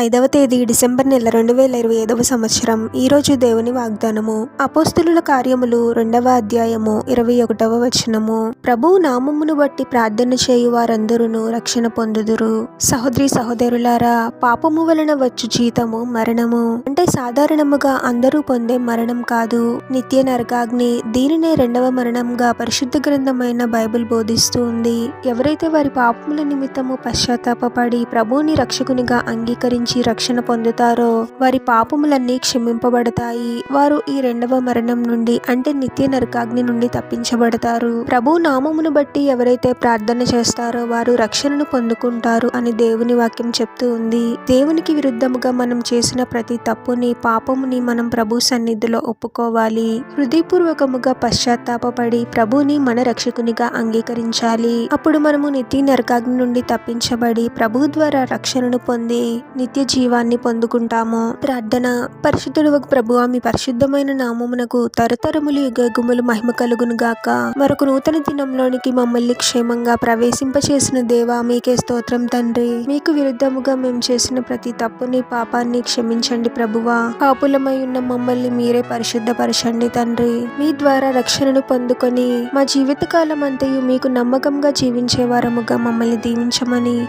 ఐదవ తేదీ డిసెంబర్ నెల రెండు వేల ఇరవై ఐదవ సంవత్సరం. ఈరోజు దేవుని వాగ్దానము. అపోస్తులుల కార్యములు రెండవ అధ్యాయము ఇరవై ఒకటవ వచనము. ప్రభు నామమును బట్టి ప్రార్థన చేయు వారందరూ రక్షణ పొందుదురు. సహోదరి సహోదరులారా పాపము వలన వచ్చు జీతము మరణము. అంటే సాధారణముగా అందరూ పొందే మరణం కాదు. నిత్య నరకాగ్ని దీనినే రెండవ మరణంగా పరిశుద్ధ గ్రంథమైన బైబిల్ బోధిస్తూ ఉంది. ఎవరైతే వారి పాపముల నిమిత్తము పశ్చాత్తాపడి ప్రభువుని రక్షకునిగా అంగీకరించి రక్షణ పొందుతారో వారి పాపములన్నీ క్షమింపబడతాయి. వారు ఈ రెండవ మరణం నుండి అంటే నిత్య నరకాగ్ని నుండి తప్పించబడతారు. ప్రభు నామమును బట్టి ఎవరైతే ప్రార్థన చేస్తారో వారు రక్షణను పొందుకుంటారు అని దేవుని వాక్యం చెప్తూ ఉంది. దేవునికి విరుద్ధముగా మనం చేసిన ప్రతి తప్పుని పాపముని మనం ప్రభు సన్నిధిలో ఒప్పుకోవాలి. హృదయపూర్వకముగా పశ్చాత్తాపడి ప్రభుని మన రక్షకునిగా అంగీకరించాలి. అప్పుడు మనము నిత్య నరకాగ్ని నుండి తప్పించబడి ప్రభు ద్వారా రక్షణను పొంది నిత్య జీవాన్ని పొందుకుంటాము. ప్రార్థన. పరిశుద్ధుడు ప్రభువా మీ పరిశుద్ధమైన నామమునకు తరతరములు యుగగుములు మహిమ కలుగును గాక. మరొక నూతన దినంలోనికి మమ్మల్ని క్షేమంగా ప్రవేశింపచేసిన దేవా మీకే స్తోత్రం తండ్రి. మీకు విరుద్ధముగా మేము చేసిన ప్రతి తప్పుని పాపాన్ని క్షమించండి ప్రభువా. పాపులమై ఉన్న మమ్మల్ని మీరే పరిశుద్ధపరచండి తండ్రి. మీ ద్వారా రక్షణను పొందుకొని మా జీవితకాలం అంతయు మీకు నమ్మకంగా జీవించే వారముగా మమ్మల్ని దీవించమని